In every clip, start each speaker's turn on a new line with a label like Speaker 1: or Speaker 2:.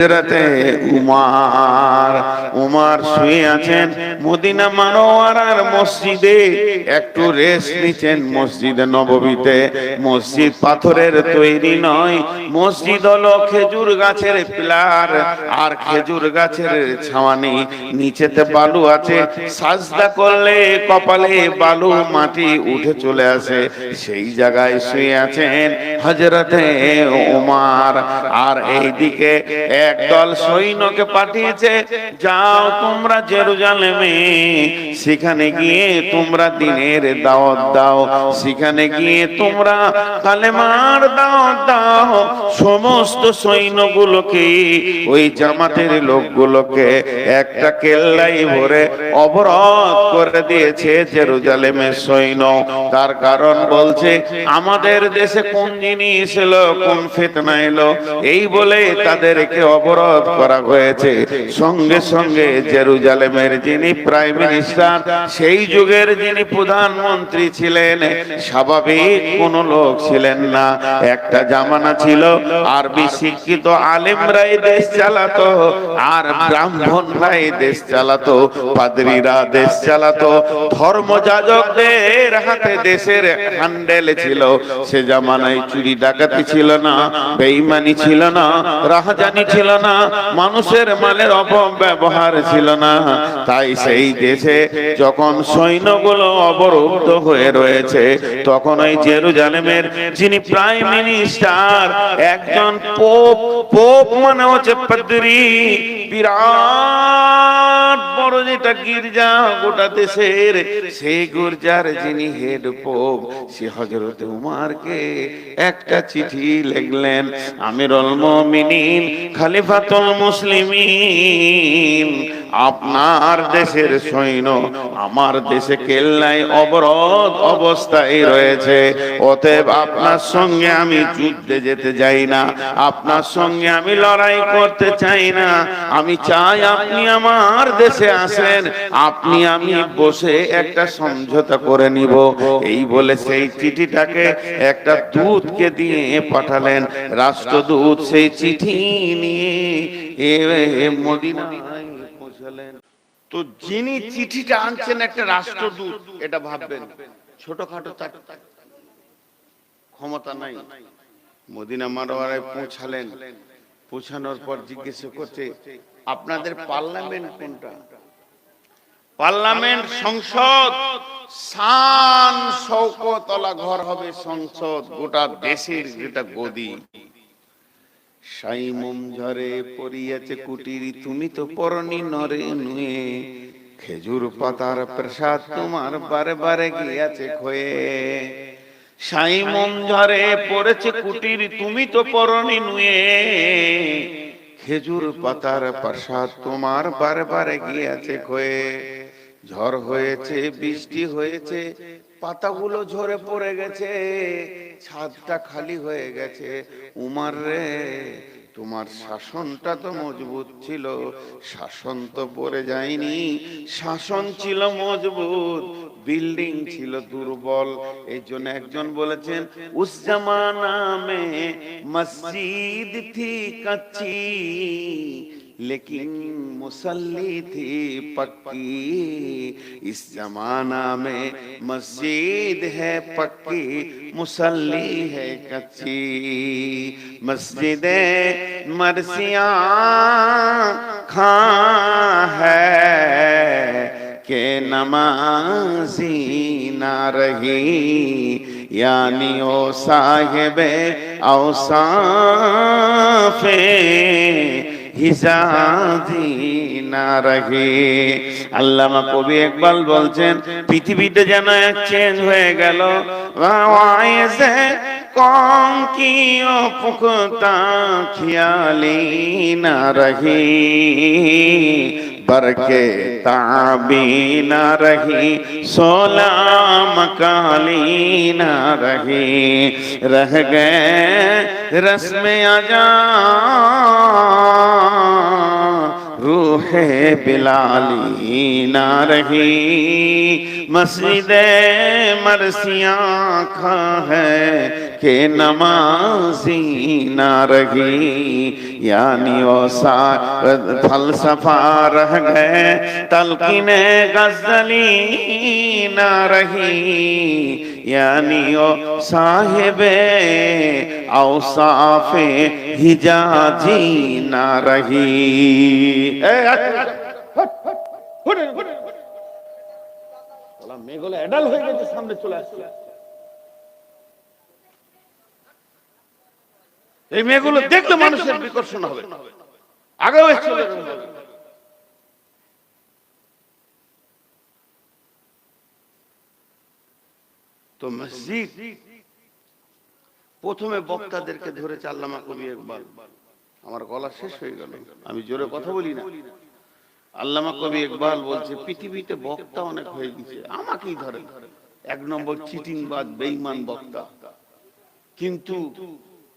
Speaker 1: হজরতে উমার উমার শুয়ে আছেন মদিনা মানোয়ারার মসজিদে। একটু রেস্ট নিচ্ছেন মসজিদে নববীতে। মসজিদ পাথরের তৈরি নয়, মসজিদ হলো খেজুর গাছের পিলার। আর খেজুর গাছের ছাওয়ানি, নিচেতে বালু আছে। সাজদা করলে কপালে বালু, মাটি উঠে চলে আসে। সেই জায়গায় শুয়ে আছেন হজরতে উমার। আর এইদিকে একদল সৈন্যকে পাঠিয়েছে, যাও তোমরা জেরুজালেমে, সেখানে গিয়ে তোমরা দিনের দাওয়াত দাও, সেখানে গিয়ে তোমরা কালেমার দাওয়াত দাও। সমস্ত সৈন্যগুলোকে, ওই জামাতের লোকগুলোকে একটা কেল্লাই ভরে অবরোধ করে দিয়েছে জেরুজালেমের সৈন্য। তার কারণ বলছে, আমাদের দেশে কোন জিনিস এলো, কোন ফেতনা এলো? এই বলে তাদেরকে অবরোধ করা হয়েছে। সঙ্গে সঙ্গে জেরুজালেমের যিনি প্রাইম মিনিস্টার, সেই যুগের যিনি প্রধানমন্ত্রী ছিলেন, স্বাভাবিক কোন লোক ছিলেন না। একটা জামানা ছিল, আরবি শিক্ষিত আলেমরাই দেশ চালাতো, আর ব্রাহ্মণরাই দেশ চালাতো, পাদ্রীরা দেশ চালাতো। ধর্মযাজকদের হাতে দেশের হ্যান্ডেল ছিল, সে জামানায় চুরি ডাকাতি ছিল না বেঈমানি ছিল না, রাহাজানি ছিল না, মানুষের মালের অপব্যবহার ছিল না। তাই সেই দেশে যখন সৈন্যগুলো অবরুদ্ধ হয়ে রয়েছে, তখন ওই জেরুজালেমের যিনি প্রাইম মিনিস্টার, একজন পোপ পোপ মানে হচ্ছে পাদ্রি বিরাট বড় যেটা গির্জা গোটা দেশের সেই গির্জার যিনি হেড পোপ, সে হজরত উমারকে একটা চিঠি লিখলেন, আমিরুল মুমিনিন, খলিফাতুল মুসলিমিন। আপনার দেশের সৈন্য আমার দেশে কেল্লায় অবরোধ অবস্থায় রয়েছে। অতএব আপনার সঙ্গে আমি যুদ্ধে যেতে যাই না। আপনার সঙ্গে আমি লড়াই করতে চাই না। আমি চাই আপনি আমার দেশে আসেন। আপনি আমি বসে একটা সমঝোতা করে নিব। এই বলে সেই চিঠিটাকে একটা দূতকে দিয়ে পাঠালেন। রাষ্ট্রদূত সেই চিঠি নিয়ে এ পৌঁছালেন তো যিনি চিঠিটা আনছেন একটা রাষ্ট্রদূত, এটা ভাববেন, ছোটখাটো তার ক্ষমতা নাই। মদিনা মারোয়ারায় পৌঁছালেন। পৌঁছানোর পর জিজ্ঞেস করছে, আপনাদের পার্লামেন্ট কোনটা? পার্লামেন্ট সংসদ। শান শৌকতলা ঘর হবে সংসদ, গোটা দেশের যেটা গদি। ঝরে পড়িয়াছে কুটিরি, তুমি তো পরনি নরে নুয়ে। খেজুর পাতার প্রসাদ তোমার বারে বারে গিয়াছে খয়ে। সাইমুম ঝরে পড়েছে কুটির, তুমি তো পরনি নুয়ে। খেজুর পাতার প্রসাদ তোমার বারে বারে গিয়াছে খয়ে। ঝড় হয়েছে, বৃষ্টি হয়েছে পাতাগুলো ঝরে পড়ে গেছে, ছাদটা খালি হয়ে গেছে। উমার রে, তোমার শাসনটা তো মজবুত ছিল, শাসন তো পড়ে যায়নি। শাসন ছিল মজবুত, বিল্ডিং ছিল দুর্বল। এই জন্য একজন বলেছেন, উস জামানা মে মসজিদ থি কাচ্চি लेकिन मुसल्ली थी पक्की। इस जमाना में मस्जिद है पक्की। मुसल्ली है कच्ची। मस्जिद मरसिया खां है के नमाजी ना रही। यानी ओ साहिबे औसाफे হিসাজি না রাখে। আল্লামা কবি একবাল বলছেন, পৃথিবীতে যেন এক চেঞ্জ হয়ে গেল। কম কি পুখতা খেয়ালি না রহি বরকে তাবি না রহি সোলাম কালি না রহি রহ গে রসমে আজা रूहे बिलाली ना रही। मस्जिद मरसिया खा है के नमाजी ना रही। यानी वो सा फलसफा रह गए, तलकीने गजली ना रही। यानी वो साहिबे اوصاف হিজাজি না রহি এই মেয়েগুলো দেখলে মানুষের বিকর্ষণ হবে আগেও তো মসজিদ প্রথমে বক্তাদেরকে ধরে চাল্লামা কবি একবার। আমার গলা শেষ হয়ে গেল। আমি জোরে কথা বলি না। আল্লামা কবি ইকবাল বলছে পৃথিবীতে বক্তা অনেক হয়ে গেছে। আমাকেই ধরে। এক নম্বর চিটিংবাজ বেঈমান বক্তা। কিন্তু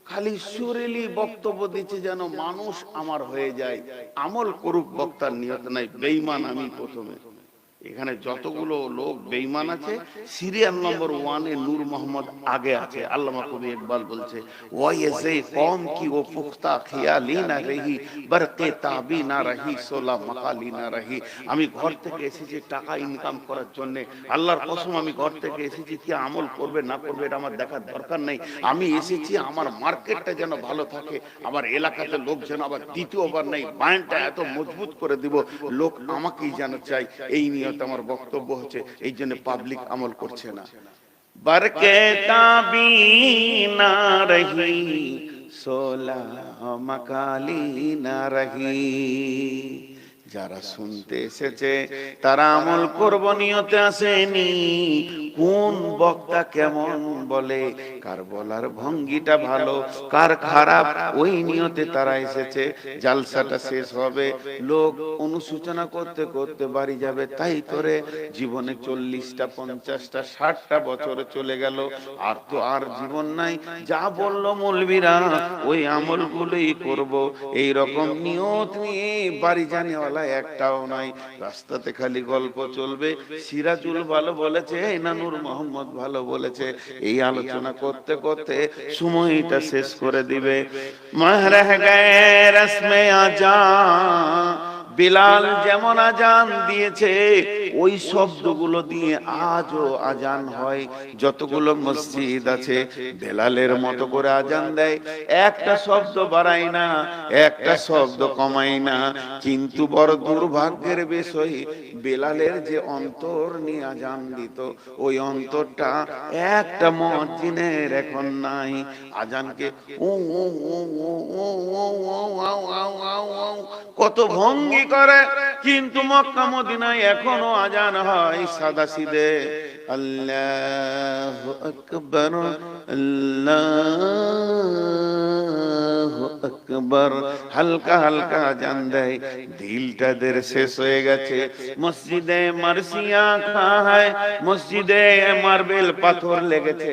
Speaker 1: খালি সুরেলি বক্তব্য দিচ্ছে যেন মানুষ আমার হয়ে যায়। আমল করুক বক্তার নিয়ত নাই। বেঈমান আমি প্রথমে। এখানে যতগুলো লোক বেইমান আছে সিরিয়াল নম্বর ওয়ানে নূর মোহাম্মদ আগে আছে। আল্লামা কবি ইকবাল বলছে ওয়াইসে কম কি ও পুখতা খিয়ালি না রহি বরকে তাবি না রহি সোলা মাকালি না রহি। আমি ঘর থেকে এসেছি টাকা ইনকাম করার জন্য। আল্লাহর কসম আমি ঘর থেকে এসেছি কি আমল করবে না করবে এটা আমার দেখার দরকার নেই। আমি এসেছি আমার মার্কেটটা যেন ভালো থাকে আমার এলাকাতে লোক যেন আবার দ্বিতীয়বার নেই বায়নটা এত মজবুত করে দিব লোক আমাকেই যেন চাই এই নিয়ত আমার বক্তব্য হচ্ছে, এই জন্য পাবলিক আমল করছে না। বরকে তাবি না রহি সোলা মকালি না রহি। যারা শুনতে এসেছে, তারা আমল করব, নিয়তে আসেনি। কোন বক্তা কেমন বলে? কার বলার ভঙ্গিটা ভালো, কার খারাপ, ওই নিয়তে তারা এসেছে। জালসাটা শেষ হবে, লোক অনুসূচনা করতে করতে বাড়ি যাবে। তাই করে জীবনে চল্লিশটা, পঞ্চাশটা, ষাটটা বছরে চলে গেল। আর তো আর জীবন নাই। যা বলল মলবিরা, ওই আমলগুলোই করব। এই রকম নিয়ত নিয়ে বাড়ি জানিওয়ালা একটাও নাই। রাস্তাতে খালি গল্প চলবে। সিরাজুল ভালো বলেছে নানুর মোহাম্মদ ভালো বলেছে। এই আলোচনা করতে করতে সময়টা শেষ করে দিবে। মাহরাহ গায়ে রসমে আজা বিলাল যেমন আজান দিয়েছে ওই শব্দগুলো দিয়ে আজও আজান হয় যতগুলো মসজিদ আছে বেলালের মতো করে আজান দেয় একটা শব্দ বাড়াই না একটা শব্দ কমাই না কিন্তু বড় দুর্ভাগ্যের বিষয় বেলালের যে অন্তর নিয়ে আজান দিত ওই অন্তরটা একটা মসজিদের এখন নাই আজানকে আউ কত ভঙ্গি করে কিন্তু মক্কা মদিনায় এখনও আজান হয় সাদা সিদে আল্লাহ আকবর আল্লাহ আকবর হালকা হালকা আজান দেয়। দিলটাদের শেষ হয়ে গেছে। মসজিদে মারসিয়া খায় মসজিদে মার্বেল পাথর লেগেছে।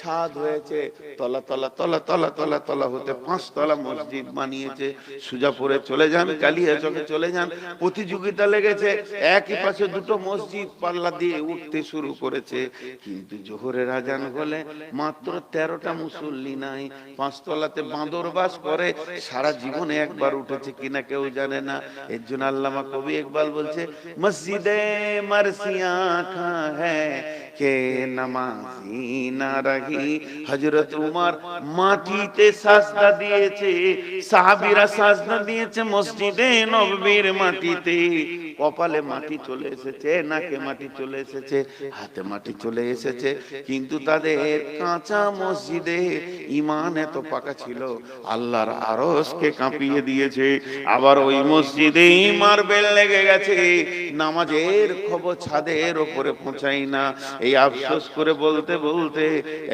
Speaker 1: ছাদ হয়েছে, তলা তলা তলা তলা তলা তলা হতে পাঁচ তলা মসজিদ বানিয়েছে। সুজাপুরে চলে যান কালিয়া চকে চলে যান, প্রতিযোগিতা লেগেছে। একই পাশে দুটো মসজিদ পাল্লা দিয়ে উঠতে শুরু করেছে। কিন্তু জোহরের আজান হলে মাত্র তেরোটা মুসল্লি নাই। পাঁচতলাতে বাঁদর বাস করে সারা জীবনে একবার উঠেছে কিনা কেউ জানে না। এর জন্য আল্লামা কবি একবার বলছে, মসজিদে মারসিয়া খা হ্যাঁ কে নামাজি না রাহি? হজরত উমার মাটিতে সাজদা দিয়েছে, সাহাবীরা সাজদা দিয়েছে মসজিদে নববীর মাটিতে। কপালে মাটি চলে এসেছে, নাকে মাটি চলে এসেছে, হাতে মাটি চলে এসেছে, কিন্তু তাদের কাঁচা মসজিদে ইমান এত পাকা ছিল, আল্লাহর আরসকে কাঁপিয়ে দিয়েছে। আবার ওই মসজিদে মার্বেল লেগে গেছে, নামাজের খবর ছাদের ওপরে পৌঁছাই না। এই আফসোস করে বলতে বলতে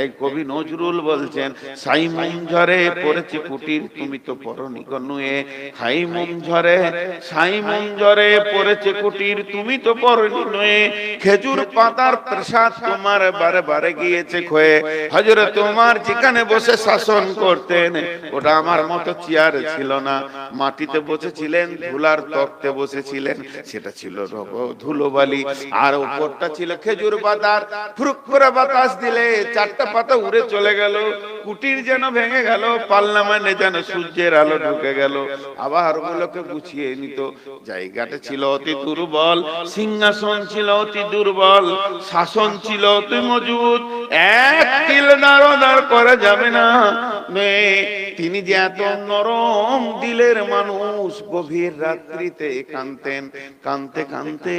Speaker 1: এই কবি নজরুল বলছেন, সাইমুম ঝরে পড়েছে কুটির, তুমি তো পরনি কনুয়ে। খাইমুম ঝরে সাইমুম ঝরে পড়েছে কুটির, তুমি তো পরনি নুয়ে। খেজুর পাতার প্রসাদ তোমার বারে বারে গিয়েছে খয়ে। হজরত তোমার যেখানে বসে শাসন করতেন, ওটা আমার মতো চেয়ার ছিল না। মাটিতে বসেছিলেন, ধুলার তক্তে বসেছিলেন, সেটা ছিল ধুলোবালি আর উপরটা ছিল খেজুর পাতার বাতাস দিলে চারটা পাতা উড়ে চলে গেল কুটির যেন ভেঙে গেল যেন সূর্যের আলো ঢুকে গেল। আবার গুছিয়ে নিত। জায়গাটা ছিল অতি দুর্বল সিংহাসন ছিল অতি দুর্বল শাসন ছিল অতি মজবুত। এক তিল দাঁড় করা যাবে না। নে, তিনি যে এত নরম দিলের মানুষ গভীর রাত্রিতে কানতেন কানতে কানতে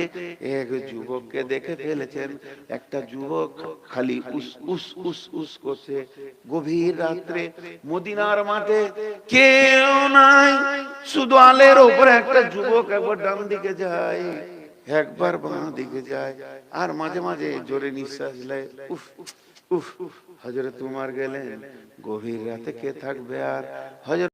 Speaker 1: এক যুবককে দেখে ফেলেছেন। একটা যুবক খালি উস উস উস উস করছে গভীর রাত্রে। মদিনার মাঠে কেউ নাই, শুধু আলের উপরে একটা যুবক একবার ডান দিকে যায়, একবার বাঁ দিকে যায়। আর মাঝে মাঝে জোরে নিঃশ্বাস নেয়। উফ উফ হজরত তোমার গেলেন গভীর রাতে কে থাকবে আর হজরত